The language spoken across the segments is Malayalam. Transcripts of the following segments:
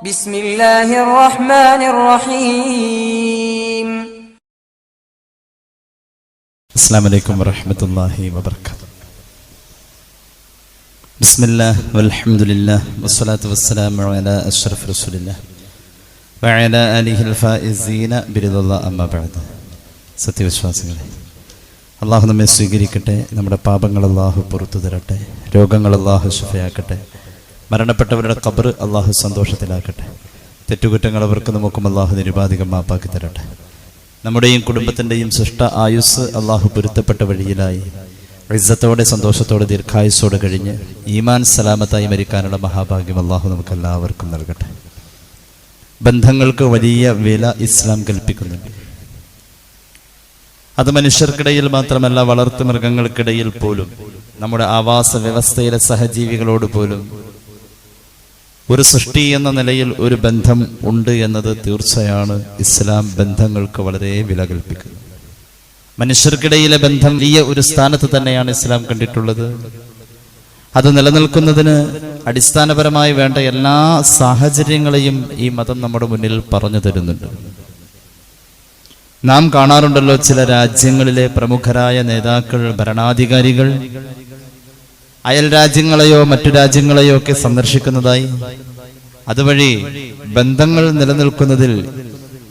ബിസ്മില്ലാഹിർ റഹ്മാനിർ റഹീം അസ്സലാമു അലൈക്കും വറഹ്മത്തുള്ളാഹി വബറകാതുഹു ബിസ്മില്ലാഹ് വൽഹംദുലില്ലാഹ് വസ്സലാത്തു വസ്സലാമു അലാ അഷ്റഫി റസൂലില്ലാഹ് വഅല ആലിഹിൽ ഫായിസീന ബിരിദല്ലാഹ് അമ്മാ ബഅദ്. സത്യവിശ്വാസികളെ അള്ളാഹു നമ്മെ സ്വീകരിക്കട്ടെ നമ്മുടെ പാപങ്ങൾ അള്ളാഹു പുറത്തു തരട്ടെ രോഗങ്ങൾ അള്ളാഹു ശുഭയാക്കട്ടെ മരണപ്പെട്ടവരുടെ കബർ അള്ളാഹു സന്തോഷത്തിലാക്കട്ടെ. തെറ്റുകുറ്റങ്ങൾ അവർക്ക് നമുക്കും അള്ളാഹു നിരുപാധികം മാപ്പാക്കി തരട്ടെ. നമ്മുടെയും കുടുംബത്തിന്റെയും സൃഷ്ട ആയുസ് അള്ളാഹു പൊരുത്തപ്പെട്ട വഴിയിലായി. ഇസ്സത്തോടെ സന്തോഷത്തോടെ ദീർഘായുസ്സോടെ കഴിഞ്ഞ് ഈമാൻ സലാമത്തായി മരിക്കാനുള്ള മഹാഭാഗ്യം അള്ളാഹു നമുക്ക് എല്ലാവർക്കും നൽകട്ടെ. ബന്ധങ്ങൾക്ക് വലിയ വില ഇസ്ലാം കൽപ്പിക്കുന്നുണ്ട്. അത് മനുഷ്യർക്കിടയിൽ മാത്രമല്ല വളർത്തു മൃഗങ്ങൾക്കിടയിൽ പോലും നമ്മുടെ ആവാസ വ്യവസ്ഥയിലെ സഹജീവികളോട് പോലും ഒരു സൃഷ്ടി എന്ന നിലയിൽ ഒരു ബന്ധം ഉണ്ട് എന്നത് തീർച്ചയാണ് ഇസ്ലാം ബന്ധങ്ങൾക്ക് വളരെ വില കൽപ്പിക്കുന്നത്. മനുഷ്യർക്കിടയിലെ ബന്ധം വലിയ ഒരു സ്ഥാനത്ത് തന്നെയാണ് ഇസ്ലാം കണ്ടിട്ടുള്ളത്. അത് നിലനിൽക്കുന്നതിന് അടിസ്ഥാനപരമായി വേണ്ട എല്ലാ സാഹചര്യങ്ങളെയും ഈ മതം നമ്മുടെ മുന്നിൽ പറഞ്ഞു തരുന്നുണ്ട്. നാം കാണാറുണ്ടല്ലോ ചില രാജ്യങ്ങളിലെ പ്രമുഖരായ നേതാക്കൾ ഭരണാധികാരികൾ അയൽ രാജ്യങ്ങളെയോ മറ്റു രാജ്യങ്ങളെയോ ഒക്കെ സന്ദർശിക്കുന്നതായി. അതുവഴി ബന്ധങ്ങൾ നിലനിൽക്കുന്നതിൽ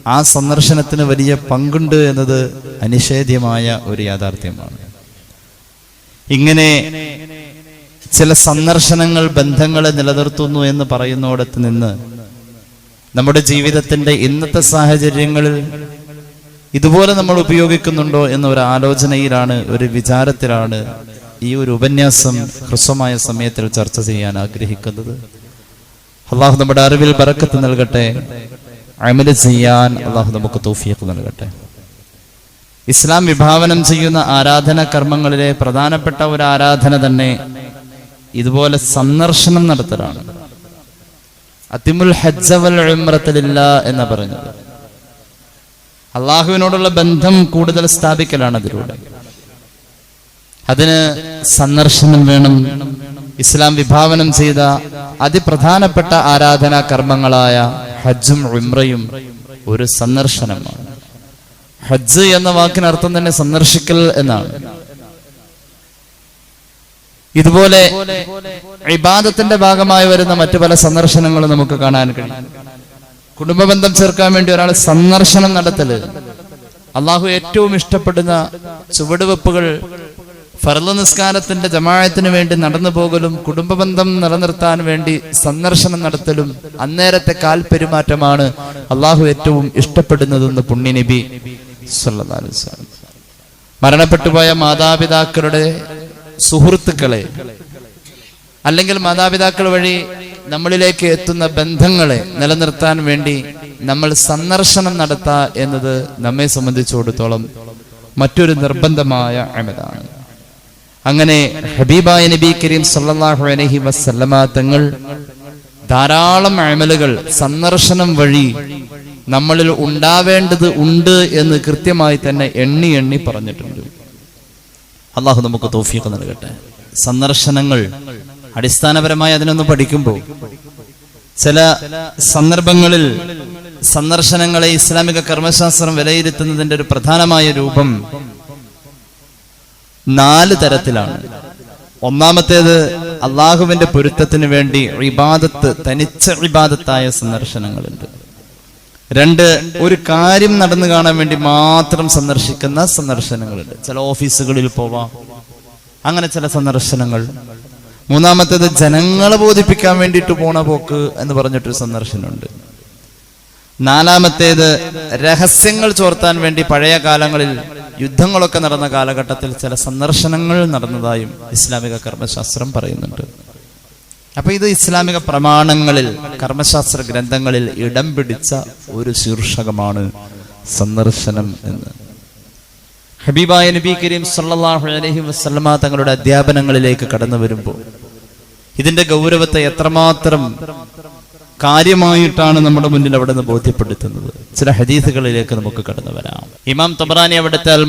ആ സന്ദർശനത്തിന് വലിയ പങ്കുണ്ട് എന്നത് അനിഷേധ്യമായ ഒരു യാഥാർത്ഥ്യമാണ്. ഇങ്ങനെ ചില സന്ദർശനങ്ങൾ ബന്ധങ്ങളെ നിലനിർത്തുന്നു എന്ന് പറയുന്നിടത്ത് നിന്ന് നമ്മുടെ ജീവിതത്തിന്റെ ഇന്നത്തെ സാഹചര്യങ്ങളിൽ ഇതുപോലെ നമ്മൾ ഉപയോഗിക്കുന്നുണ്ടോ എന്ന ഒരു ആലോചനയിലാണ് ഒരു വിചാരത്തിലാണ് ഈ ഒരു ഉപന്യാസം ഹ്രസ്വമായ സമയത്തിൽ ചർച്ച ചെയ്യാൻ ആഗ്രഹിക്കുന്നത്. അള്ളാഹു നമ്മുടെ അറിവിൽ പറക്കത്ത് നൽകട്ടെ. അമൽ ചെയ്യാൻ അള്ളാഹു നമുക്ക് തൗഫീഖ് നൽകട്ടെ. ഇസ്ലാം വിഭാവനം ചെയ്യുന്ന ആരാധന കർമ്മങ്ങളിലെ പ്രധാനപ്പെട്ട ഒരു ആരാധന തന്നെ ഇതുപോലെ സന്ദർശനം നടത്തലാണ്. അതിമുൽ ഹജ്ജവൽ അഴിമ്രത്തിലില്ല എന്ന് പറഞ്ഞത്. അള്ളാഹുവിനോടുള്ള ബന്ധം കൂടുതൽ സ്ഥാപിക്കലാണ് അതിലൂടെ. അതിന് സന്ദർശനം വേണം ഇസ്ലാം വിഭാവനം ചെയ്ത അതിപ്രധാനപ്പെട്ട ആരാധനാ കർമ്മങ്ങളായ ഹജ്ജും ഉംറയും ഒരു സന്ദർശനമാണ്. ഹജ്ജ് എന്ന വാക്കിനർത്ഥം തന്നെ സന്ദർശിക്കൽ എന്നാണ്. ഇതുപോലെ ഇബാദത്തിന്റെ ഭാഗമായി വരുന്ന മറ്റു പല സന്ദർശനങ്ങളും നമുക്ക് കാണാൻ കഴിയും. കുടുംബ ബന്ധം ചേർക്കാൻ വേണ്ടി ഒരാൾ സന്ദർശനം നടത്തൽ അള്ളാഹു ഏറ്റവും ഇഷ്ടപ്പെടുന്ന ചുവടുവെപ്പുകൾ ഫർള നിസ്കാരത്തിന്റെ ജമായത്തിന് വേണ്ടി നടന്നു പോകലും കുടുംബബന്ധം നിലനിർത്താൻ വേണ്ടി സന്ദർശനം നടത്തലും അന്നേരത്തെ കാൽ പെരുമാറ്റമാണ് അള്ളാഹു ഏറ്റവും ഇഷ്ടപ്പെടുന്നതെന്ന് പുണ്യനബി മരണപ്പെട്ടുപോയ മാതാപിതാക്കളുടെ സുഹൃത്തുക്കളെ അല്ലെങ്കിൽ മാതാപിതാക്കൾ വഴി നമ്മളിലേക്ക് എത്തുന്ന ബന്ധങ്ങളെ നിലനിർത്താൻ വേണ്ടി നമ്മൾ സന്ദർശനം നടത്തുക എന്നത് നമ്മെ സംബന്ധിച്ചിടത്തോളം മറ്റൊരു നിർബന്ധമായ അമലാണ്. അങ്ങനെ ഹബീബായ നബി കരീം സല്ലാഹു അലഹി വസല്ലമ തങ്ങൾ ധാരാളം അമലുകൾ സന്ദർശനം വഴി നമ്മളിൽ ഉണ്ടാവേണ്ടത് ഉണ്ട് എന്ന് കൃത്യമായി തന്നെ എണ്ണി എണ്ണി പറഞ്ഞിട്ടുണ്ട്. അള്ളാഹു നമുക്ക് തോഫിയൊക്കെ നൽകട്ടെ. സന്ദർശനങ്ങൾ അടിസ്ഥാനപരമായി അതിനൊന്ന് പഠിക്കുമ്പോൾ ചില സന്ദർഭങ്ങളിൽ സന്ദർശനങ്ങളെ ഇസ്ലാമിക കർമ്മശാസ്ത്രം വിലയിരുത്തുന്നതിന്റെ ഒരു പ്രധാനമായ രൂപം നാല് തരത്തിലാണ്. ഒന്നാമത്തേത് അള്ളാഹുവിന്റെ പൊരുത്തത്തിന് വേണ്ടി ഇബാദത്ത് തനിച്ച ഇബാദത്തായ സന്ദർശനങ്ങളുണ്ട്. രണ്ട് ഒരു കാര്യം നടന്നു കാണാൻ വേണ്ടി മാത്രം സന്ദർശിക്കുന്ന സന്ദർശനങ്ങളുണ്ട്. ചില ഓഫീസുകളിൽ പോവാം അങ്ങനെ ചില സന്ദർശനങ്ങൾ. മൂന്നാമത്തേത് ജനങ്ങളെ ബോധിപ്പിക്കാൻ വേണ്ടിയിട്ട് പോണ പോക്ക് എന്ന് പറഞ്ഞിട്ടൊരു സന്ദർശനമുണ്ട്. നാലാമത്തേത് രഹസ്യങ്ങൾ ചോർത്താൻ വേണ്ടി പഴയ കാലങ്ങളിൽ യുദ്ധങ്ങളൊക്കെ നടന്ന കാലഘട്ടത്തിൽ ചില സന്ദർശനങ്ങൾ നടന്നതായും ഇസ്ലാമിക കർമ്മശാസ്ത്രം പറയുന്നുണ്ട്. അപ്പൊ ഇത് ഇസ്ലാമിക പ്രമാണങ്ങളിൽ കർമ്മശാസ്ത്ര ഗ്രന്ഥങ്ങളിൽ ഇടം പിടിച്ച ഒരു ശീർഷകമാണ് സന്ദർശനം എന്ന്. ഹബീബായ നബി കരീം സല്ലല്ലാഹു അലൈഹി വസല്ലമ തങ്ങളുടെ അധ്യാപനങ്ങളിലേക്ക് കടന്നു വരുമ്പോൾ ഇതിന്റെ ഗൗരവത്തെ എത്രമാത്രം കാര്യമായിട്ടാണ് നമ്മുടെ മുന്നിൽ അവിടെ നിന്ന് ബോധ്യപ്പെടുത്തുന്നത്. ചില ഹദീസുകളിലേക്ക് നമുക്ക് കടന്നു വരാം. ഇമാം തബറാനി അവിടുത്തെ അൽ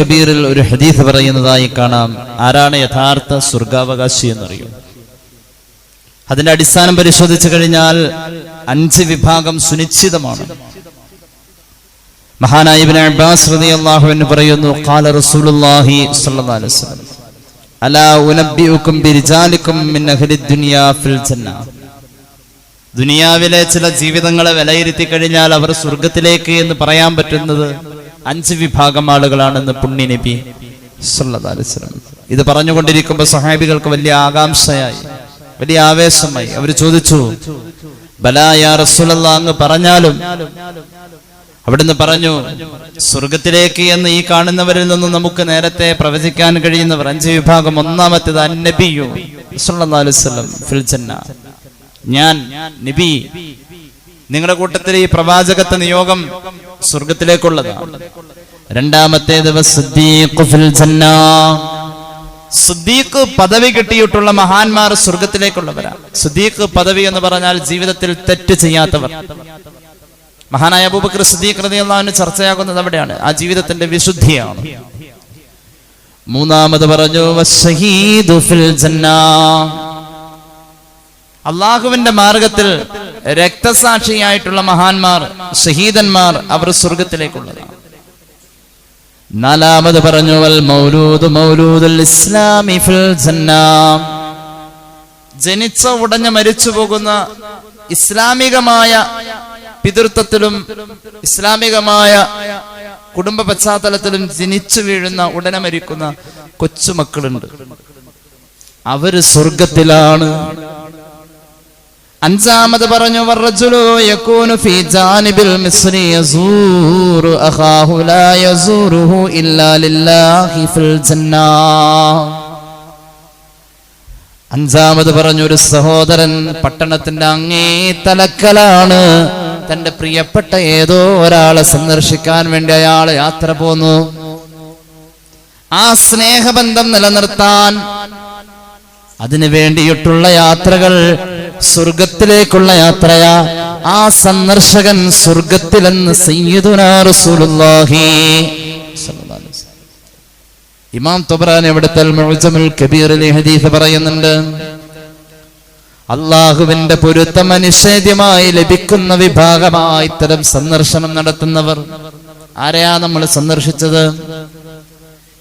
കബീറിൽ ഒരു ഹദീസ് പറയുന്നതായി കാണാം. ആരാണ് യഥാർത്ഥ സ്വർഗാവകാശി എന്നറിയും. അതിന്റെ അടിസ്ഥാനം പരിശോധിച്ചു കഴിഞ്ഞാൽ അഞ്ച് വിഭാഗം സുനിശ്ചിതമാണ്. മഹാനായ ഇബ്നു അബ്ബാസ് പറയുന്നു ഖാല റസൂലുള്ളാഹി അലൈഹി വസല്ലം അലാ മിൻ ദുനിയാ ഫിൽ ജന്ന. ദുനിയാവിലെ ചില ജീവിതങ്ങളെ വിലയിരുത്തി കഴിഞ്ഞാൽ അവർ സ്വർഗത്തിലേക്ക് എന്ന് പറയാൻ പറ്റുന്നത് അഞ്ച് വിഭാഗം ആളുകളാണെന്ന് പുണ്യ നബി ഇത് പറഞ്ഞുകൊണ്ടിരിക്കുമ്പോൾ സഹാബികൾക്ക് വലിയ ആകാംക്ഷയായി വലിയ ആവേശമായി. അവർ ചോദിച്ചു അങ്ങ് പറഞ്ഞാലും അവിടുന്ന് പറഞ്ഞു സ്വർഗത്തിലേക്ക് എന്ന് ഈ കാണുന്നവരിൽ നിന്ന് നമുക്ക് നേരത്തെ പ്രവചിക്കാൻ കഴിയുന്നവർ അഞ്ച് വിഭാഗം. ഒന്നാമത്തേത് അന്നബിയു ഫിൽ ജന്ന. ഞാൻ നബി നിങ്ങളുടെ കൂട്ടത്തിൽ ഈ പ്രവാചകത്വ നിയോഗം സ്വർഗത്തിലേക്കുള്ളതാണ്. രണ്ടാമത്തെ ദിവസം സുദ്ദീഖ് പദവി കിട്ടിയിട്ടുള്ള മഹാന്മാർ സ്വർഗത്തിലേക്കുള്ളവരാണ്. സുദ്ദീഖ് പദവി എന്ന് പറഞ്ഞാൽ ജീവിതത്തിൽ തെറ്റ് ചെയ്യാത്തവർ. മഹാനായ അബൂബക്കർ സുദ്ദീഖ് അൻഹു ചർച്ചയാകുന്നത് അവിടെയാണ്. ആ ജീവിതത്തിന്റെ വിശുദ്ധിയാണ്. മൂന്നാമത് പറഞ്ഞു ഫിൽ ജന്ന. അള്ളാഹുവിന്റെ മാർഗത്തിൽ രക്തസാക്ഷിയായിട്ടുള്ള മഹാന്മാർ ഷഹീദന്മാർ അവർ സ്വർഗത്തിലേക്കുള്ളതാണ്. നാലാമത് പറഞ്ഞു വൽ മൗലൂദ് മൗലൂദുൽ ഇസ്ലാമി ഫിൽ ജനിച്ച ഉടനെ മരിച്ചു പോകുന്ന ഇസ്ലാമികമായ പിതൃത്വത്തിലും ഇസ്ലാമികമായ കുടുംബ പശ്ചാത്തലത്തിലും ജനിച്ചു വീഴുന്ന ഉടനെ മരിക്കുന്ന കൊച്ചുമക്കളുണ്ട്. അവർ സ്വർഗത്തിലാണ്. അഞ്ചാമത് പറഞ്ഞു അഞ്ചാമത് പറഞ്ഞു ഒരു സഹോദരൻ പട്ടണത്തിന്റെ അങ്ങേ തലക്കലാണ് തന്റെ പ്രിയപ്പെട്ട ഏതോ ഒരാളെ സന്ദർശിക്കാൻ വേണ്ടി അയാൾ യാത്ര പോന്നു. ആ സ്നേഹബന്ധം നിലനിർത്താൻ അതിനു വേണ്ടിയിട്ടുള്ള യാത്രകൾ സ്വർഗത്തിലേക്കുള്ള യാത്രയാ. ആ സന്ദർശകൻ സ്വർഗത്തിലെന്ന് സയ്യിദുനാ റസൂലുള്ളാഹി സ്വല്ലല്ലാഹു അലൈഹി വസല്ലം. ഇമാം തൊബ്രാൻ എവിടുത്തെ കബീറിലെ ഹദീസ് പറയുന്നുണ്ട് അള്ളാഹുവിന്റെ പൊരുത്തം അനിഷേധ്യമായി ലഭിക്കുന്ന വിഭാഗമായി ഇത്തരം സന്ദർശനം നടത്തുന്നവർ. ആരെയാ നമ്മൾ സന്ദർശിച്ചത്?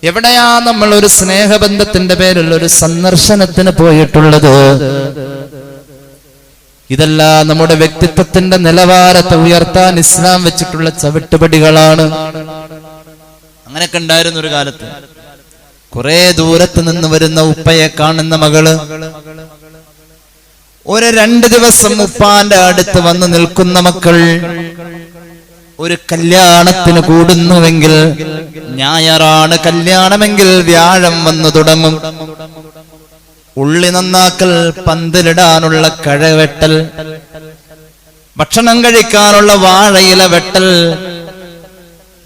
എവിടെയാ നമ്മൾ ഒരു സ്നേഹബന്ധത്തിന്റെ പേരിൽ ഒരു സന്ദർശനത്തിന് പോയിട്ടുള്ളത്? ഇതെല്ലാം നമ്മുടെ വ്യക്തിത്വത്തിന്റെ നിലവാരത്തെ ഉയർത്താൻ ഇസ്ലാം വെച്ചിട്ടുള്ള ചവിട്ടുപടികളാണ്. അങ്ങനെയൊക്കെ ഉണ്ടായിരുന്നു ഒരു കാലത്ത്. കുറെ ദൂരത്ത് നിന്ന് വരുന്ന ഉപ്പയെ കാണുന്ന മകൾ ഒരു രണ്ട് ദിവസം ഉപ്പാന്റെ അടുത്ത് വന്ന് നിൽക്കുന്ന മക്കൾ ഒരു കല്യാണത്തിന് കൂടുന്നുവെങ്കിൽ ഞായറാണ് കല്യാണമെങ്കിൽ വ്യാഴം വന്നു തുടങ്ങും. ഉള്ളി നന്നാക്കൽ പന്തലിടാനുള്ള കഴവെട്ടൽ ഭക്ഷണം കഴിക്കാനുള്ള വാഴയില വെട്ടൽ.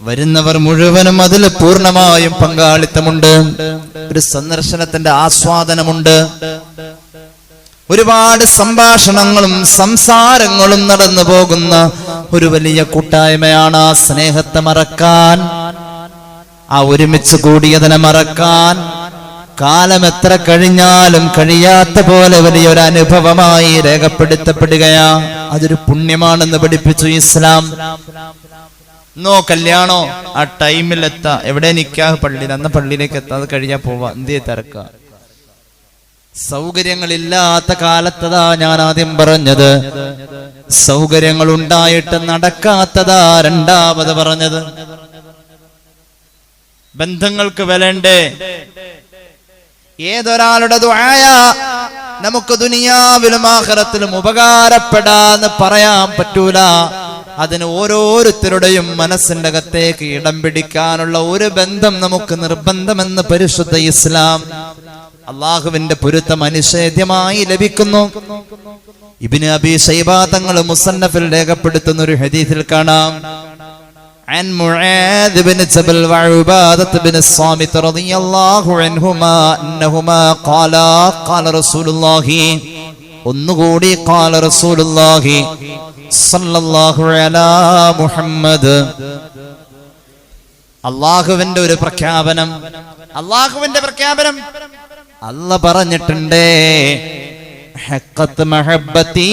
വരുന്നവർ മുഴുവനും അതിൽ പൂർണമായും പങ്കാളിത്തമുണ്ട്. ഒരു സന്ദർശനത്തിന്റെ ആസ്വാദനമുണ്ട്. ഒരുപാട് സംഭാഷണങ്ങളും സംസാരങ്ങളും നടന്നു പോകുന്ന ഒരു വലിയ കൂട്ടായ്മയാണ് ആ സ്നേഹത്തെ മറക്കാൻ ആ ഒരുമിച്ച് കൂടിയതിനെ മറക്കാൻ കാലം എത്ര കഴിഞ്ഞാലും കഴിയാത്ത പോലെ വലിയൊരു അനുഭവമായി രേഖപ്പെടുത്തപ്പെടുകയാ. അതൊരു പുണ്യമാണെന്ന് പഠിപ്പിച്ചു ഇസ്ലാം. നോ കല്യാണോ ആ ടൈമിൽ എത്താ. എവിടെ നിക്കാഹ് പള്ളിയിൽ അന്ന് പള്ളിയിലേക്ക് എത്താ. അത് കഴിഞ്ഞാൽ പോവാ. എന്തേ തിരക്ക. സൗകര്യങ്ങളില്ലാത്ത കാലത്തതാ ഞാൻ ആദ്യം പറഞ്ഞത്. സൗകര്യങ്ങൾ ഉണ്ടായിട്ട് നടക്കാത്തതാ രണ്ടാമത് പറഞ്ഞത്. ബന്ധങ്ങൾക്ക് വിലണ്ടേ? ഏതൊരാളുടെ ദുആയ നമുക്ക് ദുനിയാവിലും ആഖിറത്തിലും ഉപകാരപ്പെടാന്ന് പറയാൻ പറ്റൂല. അതിന് ഓരോരുത്തരുടെയും മനസ്സിന്റെ അകത്തേക്ക് ഇടം പിടിക്കാനുള്ള ഒരു ബന്ധം നമുക്ക് നിർബന്ധമെന്ന് പരിശുദ്ധ ഇസ്ലാം അള്ളാഹുവിന്റെ പൊരുത്തം അനിഷേധ്യമായി ലഭിക്കുന്നു. ഇബിന് അബി സൈബാ തങ്ങൾ മുസന്നഫിൽ രേഖപ്പെടുത്തുന്ന ഒരു ഹദീസിൽ കാണാം. عن معاذ بن جبل وعبادة بن الصامت رضي الله عنهما أنهما قالا قال رسول الله ഒന്നുകൂടി قال رسول الله صلى الله على محمد അള്ളാഹുവിന്റെ ഒരു പ്രഖ്യാപനം അള്ളാഹുവിന്റെ പ്രഖ്യാപനം അല്ല പറഞ്ഞിട്ടുണ്ടേ ഹഖത്ത് മഹബ്ബത്തി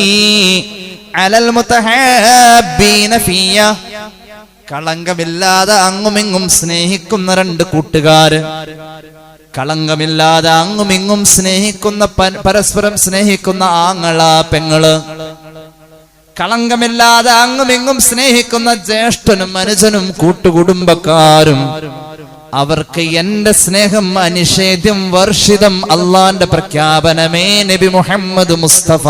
അലൽ മുതഹാബീന ഫിയ കളങ്കമില്ലാതെ അങ്ങുമിങ്ങും സ്നേഹിക്കുന്ന രണ്ട് കൂട്ടുകാര്. കളങ്കമില്ലാതെ അങ്ങുമിങ്ങും സ്നേഹിക്കുന്ന പരസ്പരം സ്നേഹിക്കുന്ന ആങ്ങള പെങ്ങൾ. കളങ്കമില്ലാതെ അങ്ങുമിങ്ങും സ്നേഹിക്കുന്ന ജ്യേഷ്ഠനും അനുജനും കൂട്ടുകുടുംബക്കാരും. അവർക്ക് എന്റെ സ്നേഹം അനിഷേധ്യം വർഷിതം അള്ളാന്റെ പ്രഖ്യാപനമേ നബി മുഹമ്മദ് മുസ്തഫ.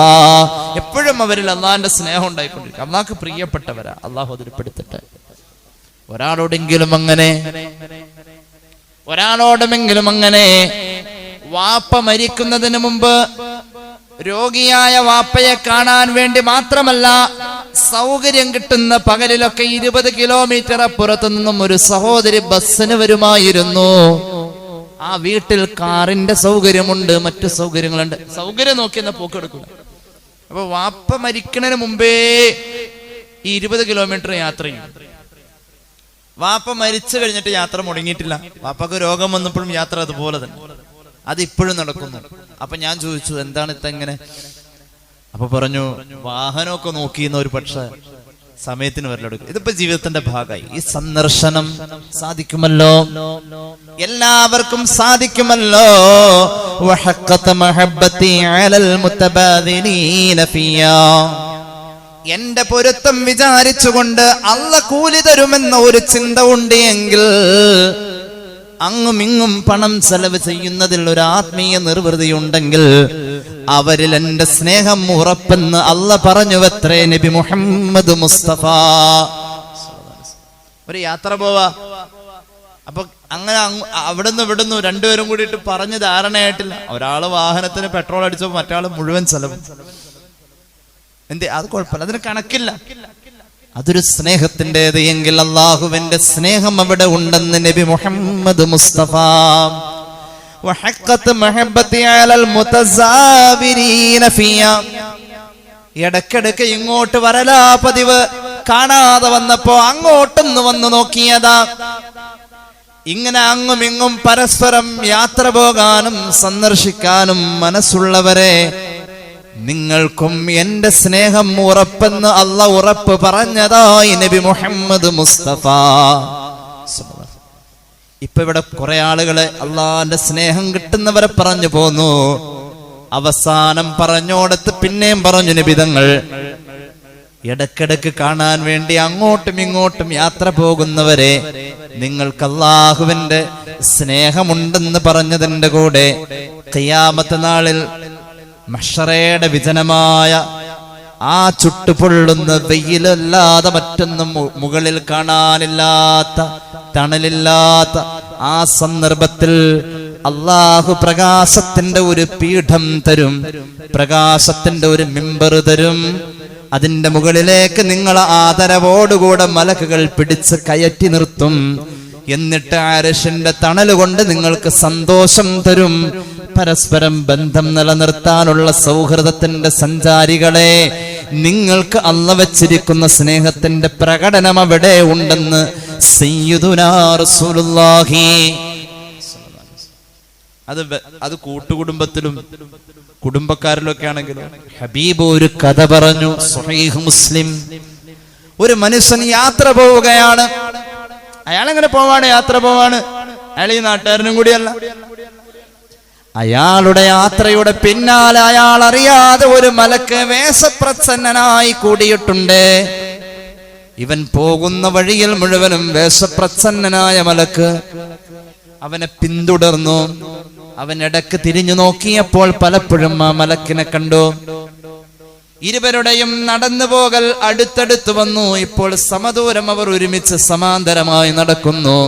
എപ്പോഴും അവരിൽ അള്ളാന്റെ സ്നേഹം ഉണ്ടായിക്കൊണ്ടിരിക്കും. അള്ളാഹ് പ്രിയപ്പെട്ടവരാ. അള്ളാഹു അതിൽപ്പെടുത്തട്ടെ ഒരാളോടെങ്കിലും അങ്ങനെ ഒരാളോടുമെങ്കിലും അങ്ങനെ. വാപ്പ മരിക്കുന്നതിന് മുമ്പ് രോഗിയായ വാപ്പയെ കാണാൻ വേണ്ടി മാത്രമല്ല സൗകര്യം കിട്ടുന്ന പകലിലൊക്കെ ഇരുപത് കിലോമീറ്റർ അപ്പുറത്തു നിന്നും ഒരു സഹോദരി ബസ്സിന് വരുമായിരുന്നു. ആ വീട്ടിൽ കാറിന്റെ സൗകര്യമുണ്ട് മറ്റു സൗകര്യങ്ങളുണ്ട്. സൗകര്യം നോക്കി എന്നാ പോക്കെടുക്കുക അപ്പൊ വാപ്പ മരിക്കുന്നതിന് മുമ്പേ ഈ ഇരുപത് കിലോമീറ്റർ യാത്ര ചെയ്യും വാപ്പ മരിച്ചു കഴിഞ്ഞിട്ട് യാത്ര മുടങ്ങിയിട്ടില്ല. വാപ്പക്ക് രോഗം വന്നപ്പോഴും യാത്ര അതുപോലെ തന്നെ. അത് ഇപ്പോഴും നടക്കുന്നു. അപ്പൊ ഞാൻ ചോദിച്ചു എന്താണ് ഇതെങ്ങനെ? അപ്പൊ പറഞ്ഞു വാഹനമൊക്കെ നോക്കിയെന്ന ഒരു പക്ഷെ സമയത്തിന് വരലെടുക്കും ഇതിപ്പോ ജീവിതത്തിന്റെ ഭാഗമായി. ഈ സന്ദർശനം സാധിക്കുമല്ലോ? എല്ലാവർക്കും സാധിക്കുമല്ലോ? അലൽ എന്റെ പൊരുത്തം വിചാരിച്ചുകൊണ്ട് അല്ല കൂലി തരുമെന്ന ഒരു ചിന്ത ഉണ്ട് എങ്കിൽ അങ്ങും ഇങ്ങും പണം ചെലവ് ചെയ്യുന്നതിൽ ഒരു ആത്മീയ നിർവൃതി ഉണ്ടെങ്കിൽ അവരിൽ എന്റെ സ്നേഹം ഉറപ്പെന്ന് അല്ല പറഞ്ഞു എത്രേ നബി മുഹമ്മദ് മുസ്തഫ. ഒരു യാത്ര പോവാ. അപ്പൊ അങ്ങനെ അങ്ങ് അവിടുന്ന് ഇവിടുന്ന് രണ്ടുപേരും കൂടിയിട്ട് പറഞ്ഞ് ധാരണയായിട്ടില്ല. ഒരാൾ വാഹനത്തിന് പെട്രോൾ അടിച്ചപ്പോ മറ്റാൾ മുഴുവൻ ചെലവ്. എന്തേ? അത് കുഴപ്പമില്ല. അതിന് കണക്കില്ല. അതൊരു സ്നേഹത്തിന്റെത് എങ്കിൽ അള്ളാഹുവിന്റെ സ്നേഹം അവിടെ ഉണ്ടെന്ന് നബി മുഹമ്മദ് മുസ്തഫ. ഇടക്കിടക്ക് ഇങ്ങോട്ട് വരലാ പതിവ്. കാണാതെ വന്നപ്പോ അങ്ങോട്ടൊന്ന് വന്ന് നോക്കിയതാ. ഇങ്ങനെ അങ്ങും ഇങ്ങും പരസ്പരം യാത്ര പോകാനും സന്ദർശിക്കാനും മനസ്സുള്ളവരെ നിങ്ങൾക്കും എന്റെ സ്നേഹം ഉറപ്പെന്ന് അല്ല ഉറപ്പ് പറഞ്ഞതായി നബി മുഹമ്മദ് മുസ്തഫ. ഇപ്പൊ ഇവിടെ കുറെ ആളുകളെ അള്ളാന്റെ സ്നേഹം കിട്ടുന്നവരെ പറഞ്ഞു പോന്നു. അവസാനം പറഞ്ഞോടത്ത് പിന്നെയും പറഞ്ഞു നിബിതങ്ങൾ ഇടക്കിടക്ക് കാണാൻ വേണ്ടി അങ്ങോട്ടും ഇങ്ങോട്ടും യാത്ര പോകുന്നവരെ നിങ്ങൾക്ക് അള്ളാഹുവിന്റെ സ്നേഹമുണ്ടെന്ന് പറഞ്ഞതിന്റെ കൂടെ കയ്യാമത്തെ നാളിൽ മഷറയുടെ വിജനമായ ആ ചുട്ടുപൊള്ളുന്ന വെയിലല്ലാതെ മറ്റൊന്നും മുകളിൽ കാണാനില്ലാത്ത തണലില്ലാത്ത ആ സന്ദർഭത്തിൽ അള്ളാഹു പ്രകാശത്തിന്റെ ഒരു പീഠം തരും പ്രകാശത്തിന്റെ ഒരു മിമ്പർ തരും. അതിന്റെ മുകളിലേക്ക് നിങ്ങൾ ആദരവോടുകൂടെ മലക്കുകൾ പിടിച്ച് കയറ്റി നിർത്തും. എന്നിട്ട് അരശിന്റെ തണലുകൊണ്ട് നിങ്ങൾക്ക് സന്തോഷം തരും. പരസ്പരം ബന്ധം നിലനിർത്താനുള്ള സൗഹൃദത്തിന്റെ സഞ്ചാരികളെ നിങ്ങൾക്ക് അല്ല വച്ചിരിക്കുന്ന സ്നേഹത്തിന്റെ പ്രകടനം അവിടെ ഉണ്ടെന്ന് അത് അത് കൂട്ടുകുടുംബത്തിലും കുടുംബക്കാരിലൊക്കെ ആണെങ്കിലും ഹബീബ് ഒരു കഥ പറഞ്ഞു മുസ്ലിം. ഒരു മനുഷ്യൻ യാത്ര പോവുകയാണ്. അയാൾ എങ്ങനെ പോവാണ്? യാത്ര പോവാണ്. അയാൾ ഈ നാട്ടുകാരനും കൂടിയല്ല. അയാളുടെ യാത്രയുടെ പിന്നാലെ അയാൾ അറിയാതെ ഒരു മലക്ക് വേഷപ്രച്ഛന്നനായി കൂടിയിട്ടുണ്ട്. ഇവൻ പോകുന്ന വഴിയിൽ മുഴുവനും വേഷപ്രച്ഛന്നനായ മലക്ക് അവനെ പിന്തുടർന്നു. അവൻ ഇടയ്ക്ക് തിരിഞ്ഞു നോക്കിയപ്പോൾ പലപ്പോഴും ആ മലക്കിനെ കണ്ടു. ഇരുവരുടെയും നടന്നു പോകൽ അടുത്തടുത്ത് വന്നു. ഇപ്പോൾ സമദൂരം അവർ ഒരുമിച്ച് സമാന്തരമായി നടക്കുന്നു.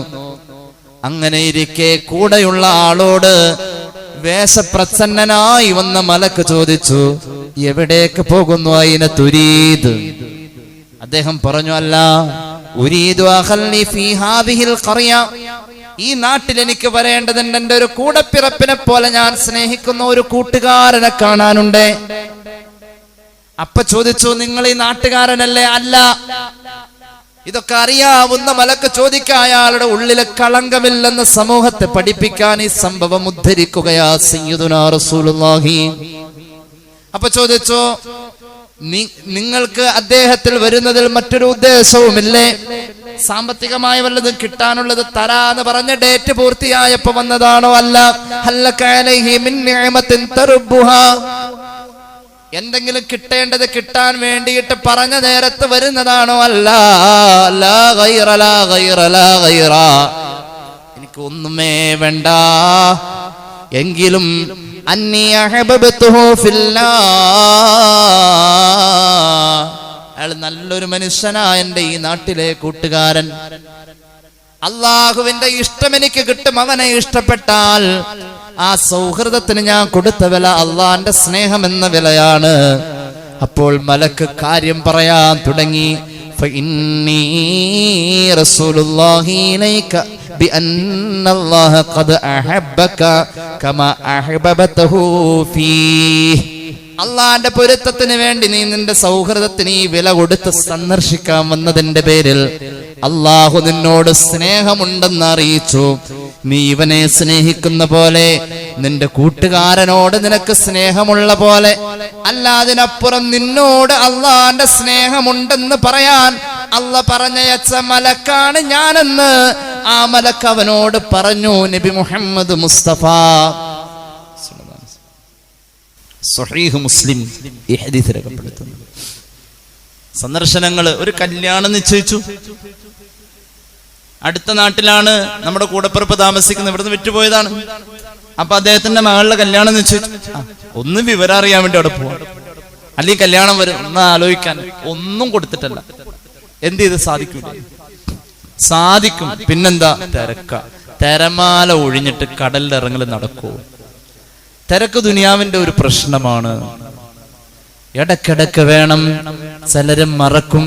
അങ്ങനെ ഇരിക്കെ കൂടെയുള്ള ആളോട് വേഷപ്രസന്നനായി വന്ന മലക്ക് ചോദിച്ചു എവിടേക്ക് പോകുന്നു അതിനെ തുരീത് അദ്ദേഹം പറഞ്ഞു അല്ല ഈ നാട്ടിൽ എനിക്ക് വരേണ്ടതുണ്ട് എന്റെ ഒരു കൂടപ്പിറപ്പിനെ പോലെ ഞാൻ സ്നേഹിക്കുന്ന ഒരു കൂട്ടുകാരനെ കാണാനുണ്ട്. അപ്പൊ ചോദിച്ചു നിങ്ങൾ ഈ നാട്ടുകാരനല്ലേ? അല്ല. ഇതൊക്കെ അറിയാവുന്ന മലക്ക് ചോദിക്കാൻ അയാളുടെ ഉള്ളിലെ കളങ്കമില്ലെന്ന സമൂഹത്തെ പഠിപ്പിക്കാൻ ഈ സംഭവം ഉദ്ധരിക്കുകയാ സയ്യിദുനാ റസൂലുള്ളാഹി. അപ്പൊ ചോദിച്ചോ നിങ്ങൾക്ക് അദ്ദേഹത്തിൽ വരുന്നതിൽ മറ്റൊരു ഉദ്ദേശവുമില്ലേ? സാമ്പത്തികമായി വല്ലതും കിട്ടാനുള്ളത് തരാന്ന് പറഞ്ഞ ഡേറ്റ് പൂർത്തിയായപ്പോ വന്നതാണോ അല്ല? ഹല്ലക അലൈഹി മിൻ നിഅമത്തിൻ തറുബ്ബുഹാ. എന്തെങ്കിലും കിട്ടേണ്ടത് കിട്ടാൻ വേണ്ടിയിട്ട് പറഞ്ഞ നേരത്ത് വരുന്നതാണോ അല്ല. എനിക്ക് ഒന്നുമേ വേണ്ട എങ്കിലും. അയാൾ നല്ലൊരു മനുഷ്യനാ എന്റെ ഈ നാട്ടിലെ കൂട്ടുകാരൻ അള്ളാഹുവിന്റെ ഇഷ്ടം എനിക്ക് കിട്ടും അവനെ ഇഷ്ടപ്പെട്ടാൽ. ആ സൗഹൃദത്തിന് ഞാൻ കൊടുത്ത വില അള്ളാന്റെ സ്നേഹം എന്ന വിലയാണ്. അപ്പോൾ മലക്ക് കാര്യം പറയാൻ തുടങ്ങി. അള്ളാന്റെ പൊരുത്തത്തിന് വേണ്ടി നീ നിന്റെ സൗഹൃദത്തിന് ഈ വില കൊടുത്ത് സന്ദർശിക്കാൻ വന്നതിന്റെ പേരിൽ അള്ളാഹു നിന്നോട് സ്നേഹമുണ്ടെന്ന് അറിയിച്ചു. നീ ഇവനെ സ്നേഹിക്കുന്ന പോലെ നിന്റെ കൂട്ടുകാരനോട് നിനക്ക് സ്നേഹമുള്ള പോലെ അല്ലാതിനപ്പുറം നിന്നോട് അള്ളാന്റെ സ്നേഹമുണ്ടെന്ന് പറയാൻ അല്ല പറഞ്ഞയച്ച മലക്കാണ് ഞാനെന്ന് ആ മലക്ക് അവനോട് പറഞ്ഞു നബി മുഹമ്മദ് മുസ്തഫ. സ്വഹീഹ് മുസ്ലിം ഈ രേഖപ്പെടുത്തുന്നു. ഒരു കല്യാണം നിശ്ചയിച്ചു. അടുത്ത നാട്ടിലാണ് നമ്മുടെ കൂടപ്പിറപ്പ് താമസിക്കുന്നത്. ഇവിടുന്ന് വിറ്റുപോയതാണ് അപ്പൊ അദ്ദേഹത്തിന്റെ മകളുടെ കല്യാണം നിശ്ചയിച്ചു ഒന്ന് വിവരം അറിയാൻ വേണ്ടി അവിടെ പോവാം. അല്ലെങ്കിൽ കല്യാണം വരും ഒന്ന് ആലോചിക്കാൻ. ഒന്നും കൊടുത്തിട്ടല്ല. എന്ത് ചെയ്ത് സാധിക്കും സാധിക്കും. പിന്നെന്താ? തിരക്ക. തിരമാല ഒഴിഞ്ഞിട്ട് കടലിൽ ഇറങ്ങൽ നടക്കൂ. തിരക്ക് ദുനിയാവിന്റെ ഒരു പ്രശ്നമാണ്. ഇടക്കിടക്ക് വേണം ചിലരും മറക്കും.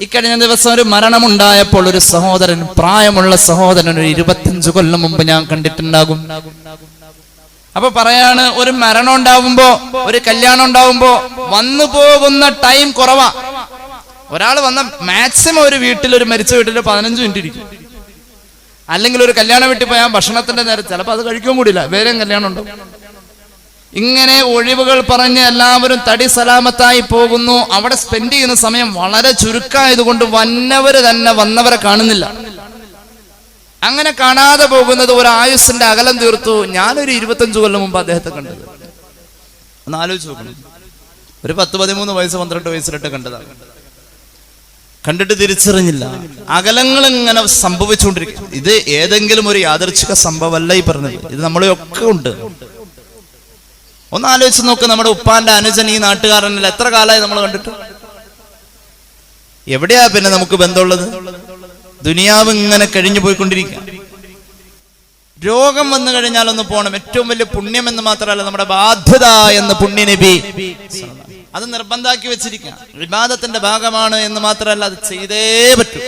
ഇക്കഴിഞ്ഞ ദിവസം ഒരു മരണമുണ്ടായപ്പോൾ ഒരു സഹോദരൻ പ്രായമുള്ള സഹോദരൻ ഒരു ഇരുപത്തിയഞ്ചു കൊല്ലം മുമ്പ് ഞാൻ കണ്ടിട്ടുണ്ടാകും. അപ്പൊ പറയാണ് ഒരു മരണം ഉണ്ടാവുമ്പോ ഒരു കല്യാണം ഉണ്ടാവുമ്പോ വന്നു പോകുന്ന ടൈം കുറവാ. ഒരാൾ വന്ന മാക്സിമം ഒരു വീട്ടിൽ ഒരു മരിച്ച വീട്ടിൽ പതിനഞ്ച് മിനിറ്റ് ഇരിക്കും. അല്ലെങ്കിൽ ഒരു കല്യാണം വീട്ടിൽ പോയാൽ ഭക്ഷണത്തിന്റെ നേരം ചിലപ്പോൾ അത് കഴിക്കാൻ കൂടില്ല വേറെയും കല്യാണം ഉണ്ടാവും. ഇങ്ങനെ ഒഴിവുകൾ പറഞ്ഞ് എല്ലാവരും തടി സലാമത്തായി പോകുന്നു. അവിടെ സ്പെൻഡ് ചെയ്യുന്ന സമയം വളരെ ചുരുക്കമായതുകൊണ്ട് വന്നവര് തന്നെ വന്നവരെ കാണുന്നില്ല. അങ്ങനെ കാണാതെ പോകുന്നത് ഒരു ആയുസിന്റെ അകലം തീർത്തു. ഞാനൊരു ഇരുപത്തഞ്ചു കൊല്ലം മുമ്പ് അദ്ദേഹത്തെ കണ്ടത്. ഒന്ന് ആലോചിച്ച് നോക്കണം. ഒരു പത്ത് പതിമൂന്ന് വയസ്സ് പന്ത്രണ്ട് വയസ്സിലിട്ട് കണ്ടതാണ്. കണ്ടിട്ട് തിരിച്ചറിഞ്ഞില്ല. അകലങ്ങൾ ഇങ്ങനെ സംഭവിച്ചുകൊണ്ടിരിക്കും. ഇത് ഏതെങ്കിലും ഒരു യാദർച്ഛിക സംഭവമല്ല ഈ പറഞ്ഞത്. ഇത് നമ്മളെയൊക്കെ ഉണ്ട്. ഒന്ന് ആലോചിച്ച് നോക്ക് നമ്മുടെ ഉപ്പാന്റെ അനുജൻ ഈ നാട്ടുകാരനല്ല. എത്ര കാലമായി നമ്മൾ കണ്ടിട്ട്? എവിടെയാ പിന്നെ നമുക്ക് ബന്ധമുള്ളത്? ദുനിയാവ് ഇങ്ങനെ കഴിഞ്ഞു പോയിക്കൊണ്ടിരിക്കുക. രോഗം വന്നു കഴിഞ്ഞാൽ ഒന്ന് പോകണം ഏറ്റവും വലിയ പുണ്യം എന്ന് മാത്രമല്ല നമ്മുടെ ബാധ്യത എന്ന് പുണ്യനബി അത് നിർബന്ധാക്കി വെച്ചിരിക്കുക. വിവാദത്തിന്റെ ഭാഗമാണ് എന്ന് മാത്രമല്ല അത് ചെയ്തേ പറ്റൂ.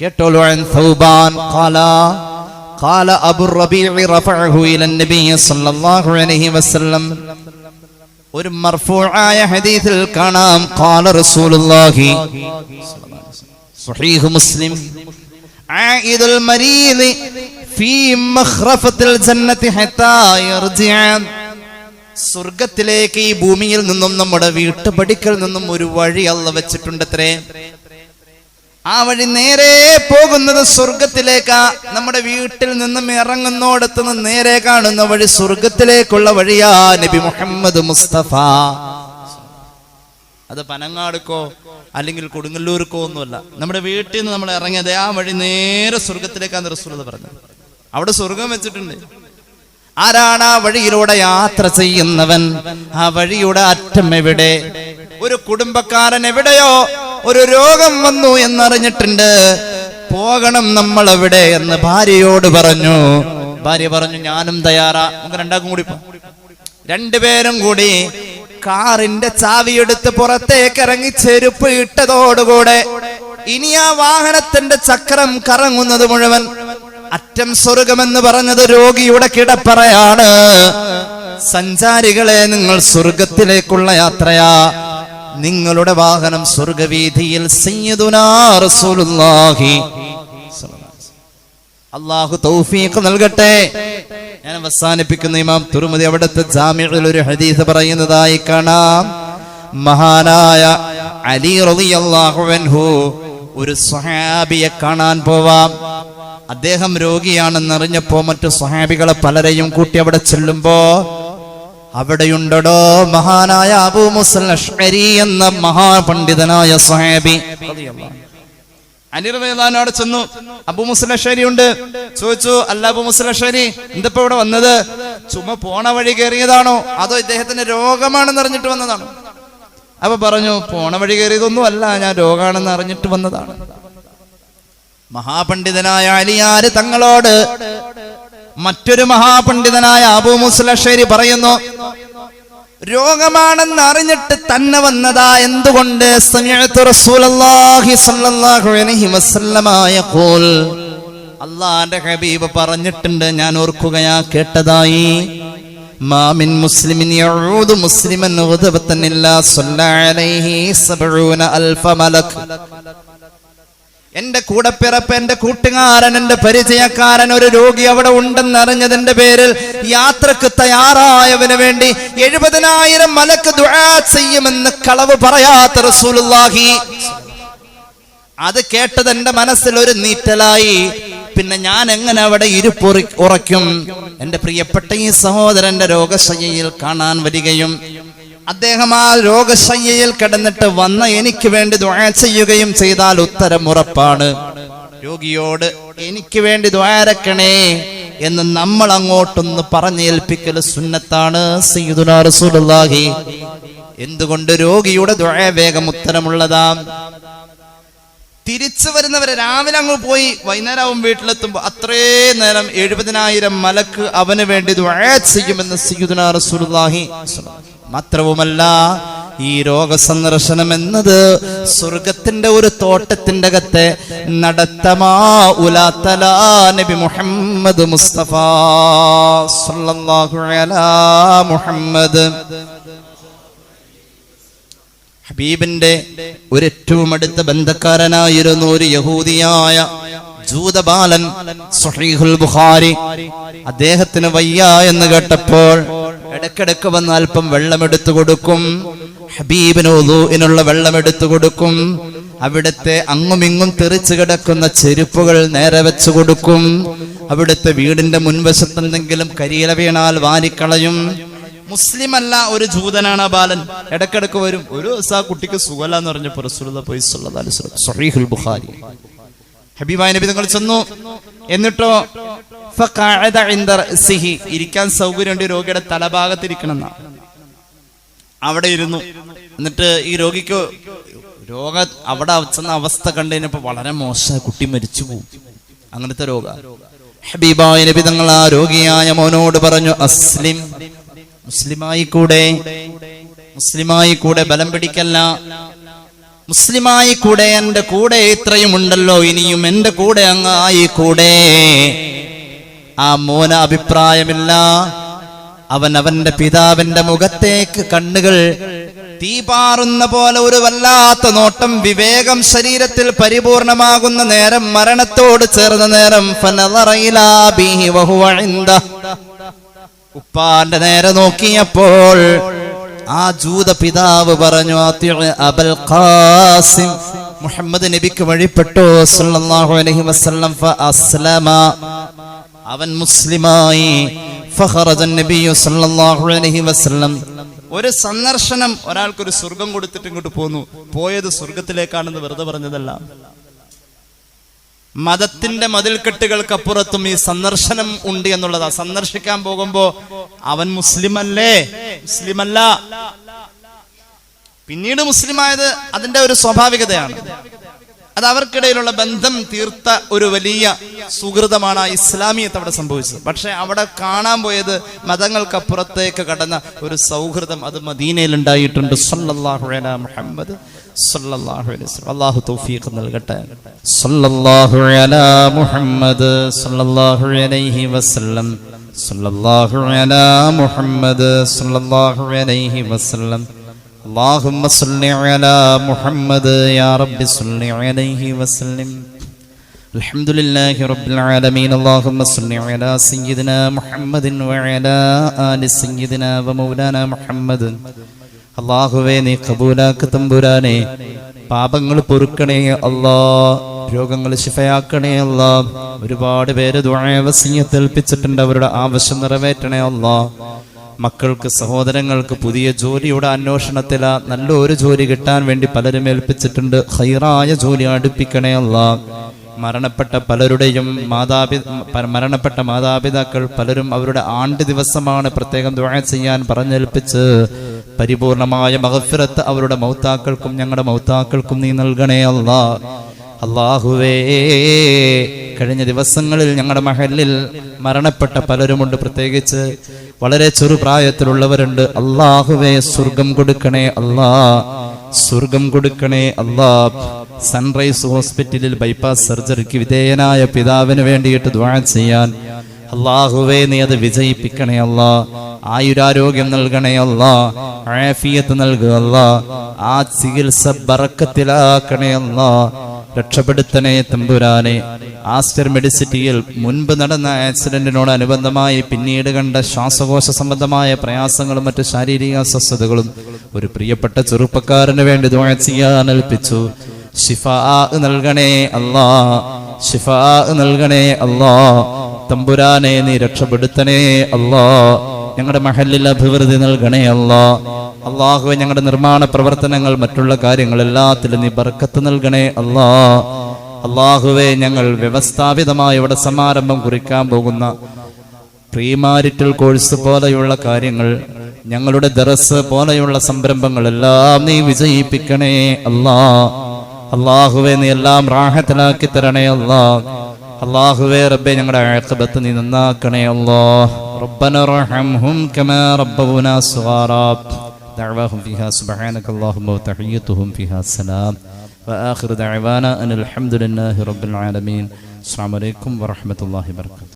കേട്ടോളൂ قال قال ابو الربيع رفعه الى النبي صلى الله عليه وسلم ഒരു മർഫൂആയ ഹദീസിൽ കാണാം قال رسول الله صحيح مسلم عائد المريض في مخرفة الجنة حتى يرجع സ്വർഗത്തിലേക്ക് ഈ ഭൂമിയിൽ നിന്നും നമ്മുടെ വീട്ടുപടിക്കൽ നിന്നും ഒരു വഴി അല്ല വെച്ചിട്ടുണ്ടത്രേ ആ വഴി നേരെ പോകുന്നത് സ്വർഗത്തിലേക്കാ. നമ്മുടെ വീട്ടിൽ നിന്നും ഇറങ്ങുന്നോടത്ത് നിന്ന് നേരെ കാണുന്ന വഴി സ്വർഗത്തിലേക്കുള്ള വഴിയാ നബി മുഹമ്മദ് മുസ്തഫ. അത് പനങ്ങാടുക്കോ അല്ലെങ്കിൽ കൊടുങ്ങല്ലൂർക്കോ ഒന്നുമല്ല. നമ്മുടെ വീട്ടിൽ നിന്ന് നമ്മൾ ഇറങ്ങിയത് ആ വഴി നേരെ സ്വർഗത്തിലേക്കാണ് റസൂലത് പറഞ്ഞത് അവിടെ സ്വർഗം വെച്ചിട്ടുണ്ട്. ആരാണ് ആ വഴിയിലൂടെ യാത്ര ചെയ്യുന്നവൻ? ആ വഴിയുടെ അറ്റം എവിടെ? ഒരു കുടുംബക്കാരൻ എവിടെയോ ഒരു രോഗം വന്നു എന്നറിഞ്ഞിട്ടുണ്ട്. പോകണം നമ്മൾ അവിടെ എന്ന് ഭാര്യയോട് പറഞ്ഞു. ഭാര്യ പറഞ്ഞു ഞാനും തയ്യാറാ. നമുക്ക് രണ്ടാക്കും കൂടി രണ്ടുപേരും കൂടി കാറിന്റെ ചാവിയെടുത്ത് പുറത്തേക്ക് ഇറങ്ങി ചെരുപ്പ് ഇട്ടതോടുകൂടെ ഇനി ആ വാഹനത്തിന്റെ ചക്രം കറങ്ങുന്നത് മുഴുവൻ അറ്റം സ്വർഗമെന്ന് പറഞ്ഞത് രോഗിയുടെ കിടപ്പറയാണ്. സഞ്ചാരികളെ നിങ്ങൾ സ്വർഗത്തിലേക്കുള്ള യാത്രയാ. നിങ്ങളുടെ വാഹനം സ്വർഗവീതിയിൽ അള്ളാഹു തൗഫീഖ് നൽകട്ടെ. ഞാൻ അവസാനിപ്പിക്കുന്ന ഇമാം തുറമുതി അവിടുത്തെ ജാമ്യയിൽ ഒരു ഹദീസ് പറയുന്നതായി കാണാം. മഹാനായ അലി റളിയല്ലാഹു അൻഹു ഒരു സ്വഹാബിയെ കാണാൻ പോവാം. അദ്ദേഹം രോഗിയാണെന്നറിഞ്ഞപ്പോ മറ്റു സ്വഹാബികളെ പലരെയും കൂട്ടി അവിടെ ചെല്ലുമ്പോ അവിടെയുണ്ടടോ മഹാനായ അബൂ മുസൽ അഷ്അരി എന്ന മഹാപണ്ഡിതനായ സ്വഹാബി. അനിർവേദാനോട് ചെന്നു. അബു മുസ്ലഷരി ഉണ്ട്. ചോദിച്ചു അല്ല അബു മുസ്ലഷരി എന്തിപ്പോ ഇവിടെ വന്നത്? ചുമ പോണ വഴി കയറിയതാണോ? അതോ ഇദ്ദേഹത്തിന് രോഗമാണെന്ന് അറിഞ്ഞിട്ട് വന്നതാണോ? അപ്പൊ പറഞ്ഞു പോണ വഴി കയറിയതൊന്നും അല്ല ഞാൻ രോഗാണെന്ന് അറിഞ്ഞിട്ട് വന്നതാണ്. മഹാപണ്ഡിതനായ അലിയാര് തങ്ങളോട് മറ്റൊരു മഹാപണ്ഡിതനായ അബു മുസ്ലഷേരി പറയുന്നു രോഗമാണെന്ന് അറിഞ്ഞിട്ട് തന്നെ വന്നതാ എന്തുകൊണ്ട്? അള്ളാന്റെ ഹബീബ് പറഞ്ഞിട്ടുണ്ട് ഞാൻ ഓർക്കുകയാ കേട്ടതായി. മാമിൻ മുസ്ലിമിൻ യഊദു മുസ്ലിമൻ ഉദ്ബത്തൻ അലൈഹി സബഊന അൽഫ മലക്. എന്റെ കൂടപ്പിറപ്പ് എന്റെ കൂട്ടുകാരൻ എന്റെ പരിചയക്കാരൻ ഒരു രോഗി അവിടെ ഉണ്ടെന്ന് അറിഞ്ഞതിന്റെ പേരിൽ യാത്രയ്ക്ക് തയ്യാറായവന് വേണ്ടി എഴുപതിനായിരം മലക്ക് ദുആ ചെയ്യുമെന്ന് കളവ് പറയാത്ത റസൂലുള്ളാഹി. അത് കേട്ടത് എന്റെ മനസ്സിൽ ഒരു നീറ്റലായി. പിന്നെ ഞാൻ എങ്ങനെ അവിടെ ഇരുപ്പൊറി ഉറയ്ക്കും? എന്റെ പ്രിയപ്പെട്ട ഈ സഹോദരന്റെ രോഗശയ്യയിൽ കാണാൻ വരികയും അദ്ദേഹം ആ രോഗശയ്യയിൽ കിടന്നിട്ട് വന്ന എനിക്ക് വേണ്ടി ദുആ ചെയ്യുകയും ചെയ്താൽ ഉത്തരം ഉറപ്പാണ്. രോഗിയോട് എനിക്ക് വേണ്ടി ദ്വാരക്കണേ എന്ന് നമ്മൾ അങ്ങോട്ടൊന്ന് പറഞ്ഞേൽപ്പിക്കൽ സുന്നത്താണ് സയ്യിദുനാ റസൂലുള്ളാഹി. എന്തുകൊണ്ട് രോഗിയുടെ ദുആ വേഗം ഉത്തരമുള്ളതാ? തിരിച്ചു വരുന്നവരെ രാവിലെ അങ്ങ് പോയി വൈകുന്നേരവും വീട്ടിലെത്തുമ്പോൾ അത്രേ നേരം എഴുപതിനായിരം മലക്ക് അവന് വേണ്ടി ചെയ്യുമെന്ന് മാത്രവുമല്ല ഈ രോഗസന്ദർശനം എന്നത് സ്വർഗത്തിന്റെ ഒരു തോട്ടത്തിന്റെ അകത്തെ നടത്തമാ നബി മുഹമ്മദ് മുസ്തഫ മുഹമ്മദ്. ഹബീബിന്റെ ഒരു ഏറ്റവും അടുത്ത ബന്ധക്കാരനായിരുന്നു ഒരു യഹൂദിയായ ജൂതബാലൻ സുഹീഹുൽ ബുഖാരി. അദ്ദേഹത്തിന് വയ്യ എന്ന് കേട്ടപ്പോൾ ഇടക്കിടക്ക് വന്ന് അല്പം വെള്ളമെടുത്തു കൊടുക്കും. ഹബീബിന് ഉദൂഇനുള്ള വെള്ളമെടുത്തു കൊടുക്കും. അവിടുത്തെ അങ്ങുമിങ്ങും തെറിച്ചു കിടക്കുന്ന ചെരുപ്പുകൾ നേരെ വെച്ചു കൊടുക്കും. അവിടുത്തെ വീടിന്റെ മുൻവശത്ത് എന്തെങ്കിലും കരിയില വീണാൽ വാരിക്കളയും. മുസ്ലിം അല്ല ഒരു ജൂതനാണ് ആ ബാലൻ. ഇടക്കിടക്ക് വരും. ഒരു ദിവസം ആ കുട്ടിക്ക് സുഖല എന്ന് പറഞ്ഞപ്പോൾ റസൂലുള്ളാഹി പോയി സ്വഹീഹുൽ ബുഖാരി. ഹബീബായ നബി നിങ്ങൾ ചെന്നു. എന്നിട്ടോ ഇരിക്കാൻ സൗകര്യമുണ്ട് രോഗിയുടെ തലഭാഗത്ത് ഇരിക്കണം എന്നാ അവിടെ ഇരുന്നു. എന്നിട്ട് ഈ രോഗിക്ക് രോഗ അവിടെ ചെന്ന അവസ്ഥ കണ്ടതിനപ്പോ വളരെ മോശം കുട്ടി മരിച്ചു പോകും അങ്ങനത്തെ രോഗ. ഹബീബായ നബി തങ്ങൾ ആ രോഗിയായ മോനോട് പറഞ്ഞു അസ്ലിം. മുസ്ലിമായി കൂടെ മുസ്ലിമായി കൂടെ ബലം പിടിക്കല്ല. മുസ്ലിമായി കൂടെ എന്റെ കൂടെ ഇത്രയും ഉണ്ടല്ലോ ഇനിയും എന്റെ കൂടെ അങ്ങായി കൂടെ ആ മോന അഭിപ്രായമില്ല. അവൻ അവന്റെ പിതാവിന്റെ മുഖത്തേക്ക് കണ്ണുകൾ തീപാറുന്ന പോലെ ഒരു വല്ലാത്ത നോട്ടം വിവേകം ശരീരത്തിൽ പരിപൂർണമാകുന്ന നേരം മരണത്തോട് ചേർന്ന നേരം ഫനറയിലാ ഇലാ ബിഹി വഹുവ. ഉപ്പാന്റെ നേരെ നോക്കിയപ്പോൾ ആ ജൂത പിതാവ് പറഞ്ഞു "അത്തിഉ അബൽ ഖാസിം മുഹമ്മദ് നബിക്ക് വഴിപ്പെട്ടു സല്ലല്ലാഹു അലൈഹി വസല്ലം ഫഅസ്ലമ അവൻ മുസ്ലിമായി ഫഖറജ നബിയു സല്ലല്ലാഹു അലൈഹി വസല്ലം. ഒരു സന്ദർശനം ഒരാൾക്കൊരു സ്വർഗം കൊടുത്തിട്ട് ഇങ്ങോട്ട് പോന്നു. പോയത് സ്വർഗത്തിലേക്കാണെന്ന് വെറുതെ പറഞ്ഞതല്ല. മതത്തിന്റെ മതിൽക്കെട്ടുകൾക്കപ്പുറത്തും ഈ സന്ദർശനം ഉണ്ട് എന്നുള്ളതാ. സന്ദർശിക്കാൻ പോകുമ്പോ അവൻ മുസ്ലിം അല്ലേ മുസ്ലിം അല്ല പിന്നീട് മുസ്ലിമായത് അതിന്റെ ഒരു സ്വാഭാവികതയാണ്. അത് അവർക്കിടയിലുള്ള ബന്ധം തീർത്ത ഒരു വലിയ സുഹൃതമാണ് ആ ഇസ്ലാമിയത്ത് അവിടെ സംഭവിച്ചത്. പക്ഷെ അവിടെ കാണാൻ പോയത് മതങ്ങൾക്കപ്പുറത്തേക്ക് കടന്ന ഒരു സൗഹൃദം അത് മദീനയിൽ ഉണ്ടായിട്ടുണ്ട് സല്ലാഹുല മുഹമ്മദ് സല്ലല്ലാഹു അലൈഹി വസല്ലം അല്ലാഹു തൗഫീഖ് നൽകട്ടെ സല്ലല്ലാഹു അലാ മുഹമ്മദ് സല്ലല്ലാഹു അലൈഹി വസല്ലം സല്ലല്ലാഹു അലാ മുഹമ്മദ് സല്ലല്ലാഹു അലൈഹി വസല്ലം اللهم صل على محمد يا رب صل عليه وسلم الحمد لله رب العالمين اللهم صل على سيدنا محمد وعلى آل سيدنا ومولانا محمد അള്ളാഹുവേ നീ കബൂലാക്ക് തമ്പുരാനെ പാപങ്ങൾ പൊറുക്കണേ അല്ലാ രോഗങ്ങൾ ശിഫയാക്കണേ അല്ലാ ഒരുപാട് പേര് ദുഴവസീയത്തേൽപ്പിച്ചിട്ടുണ്ട് അവരുടെ ആവശ്യം നിറവേറ്റണേ അല്ലാ. മക്കൾക്ക് സഹോദരങ്ങൾക്ക് പുതിയ ജോലിയുടെ അന്വേഷണത്തില നല്ലൊരു ജോലി കിട്ടാൻ വേണ്ടി പലരും ഏൽപ്പിച്ചിട്ടുണ്ട് ഹൈറായ ജോലി അടുപ്പിക്കണേ അല്ലാ. മരണപ്പെട്ട പലരുടെയും മാതാപിതാ മരണപ്പെട്ട മാതാപിതാക്കൾ പലരും അവരുടെ ആണ്ട് ദിവസമാണ് പ്രത്യേകം ദുആ ചെയ്യാൻ പറഞ്ഞേൽപ്പിച്ച് പരിപൂർണമായ മഹഫിറത്ത് അവരുടെ മൗത്താക്കൾക്കും ഞങ്ങളുടെ മൗത്താക്കൾക്കും നീ നൽകണേ അല്ല. അള്ളാഹുവേ കഴിഞ്ഞ ദിവസങ്ങളിൽ ഞങ്ങളുടെ മഹലിൽ മരണപ്പെട്ട പലരുമുണ്ട്. പ്രത്യേകിച്ച് വളരെ ചെറുപ്രായത്തിലുള്ളവരുണ്ട് അള്ളാഹുവേ സ്വർഗം കൊടുക്കണേ അല്ലാ. സ്വർഗം കൊടുക്കണേ അല്ലാ. സൺറൈസ് ഹോസ്പിറ്റലിൽ ബൈപ്പാസ് സർജറിക്ക് വിധേയനായ പിതാവിന് വേണ്ടിയിട്ട് ദ്വാ ചെയ്യാൻ അള്ളാഹുവേ നീ അത് വിജയിപ്പിക്കണേ അല്ല. ആയുരാരോഗ്യം നൽകണേ അല്ല. ആഫിയത്ത് നൽകുക അല്ലാ. ആ ചികിത്സ ബറക്കത്തിലാക്കണേ അല്ലാ. രക്ഷപ്പെടുത്തണേ തമ്പുരാനെ. ആസ്റ്റർ മെഡിസിറ്റിയിൽ മുൻപ് നടന്ന ആക്സിഡന്റിനോട് അനുബന്ധമായി പിന്നീട് കണ്ട ശ്വാസകോശ സംബന്ധമായ പ്രയാസങ്ങളും മറ്റു ശാരീരിക അസ്വസ്ഥതകളും ഒരു പ്രിയപ്പെട്ട ചെറുപ്പക്കാരന് വേണ്ടി ദുആ ചെയ്യാൻ ഏൽപ്പിച്ചു. ഷിഫാ നൽകണേ അല്ലാ. ഷിഫാ നൽകണേ അല്ലാ. തമ്പുരാനെ നീ രക്ഷപ്പെടുത്തണേ അല്ലാ. ഞങ്ങളുടെ മഹലിൽ അഭിവൃദ്ധി നൽകണേ അല്ലാ. അള്ളാഹുവെ ഞങ്ങളുടെ നിർമ്മാണ പ്രവർത്തനങ്ങൾ മറ്റുള്ള കാര്യങ്ങൾ എല്ലാത്തിലും നീ ബർക്കത്ത് നൽകണേ അല്ലാ. അള്ളാഹുവെ ഞങ്ങൾ വ്യവസ്ഥാപിതമായി ഇവിടെ സമാരംഭം കുറിക്കാൻ പോകുന്ന പ്രീമാരിറ്റൽ കോഴ്സ് പോലെയുള്ള കാര്യങ്ങൾ ഞങ്ങളുടെ ദറസ് പോലെയുള്ള സംരംഭങ്ങളെല്ലാം നീ വിജയിപ്പിക്കണേ അല്ലാ. അള്ളാഹുവെ നീ എല്ലാം റാഹത്തിലാക്കി തരണേ അല്ലാ. അള്ളാഹുവെ റബ്ബെ ഞങ്ങളുടെ ആഖിബത്ത് നീ നന്നാക്കണേ അല്ലാ ربنا ارحمهم كما ربونا صغارا دعواهم فيها سبحانك اللهم وتحيتهم فيها السلام وآخر دعوانا أن الحمد لله رب العالمين السلام عليكم ورحمة الله وبركاته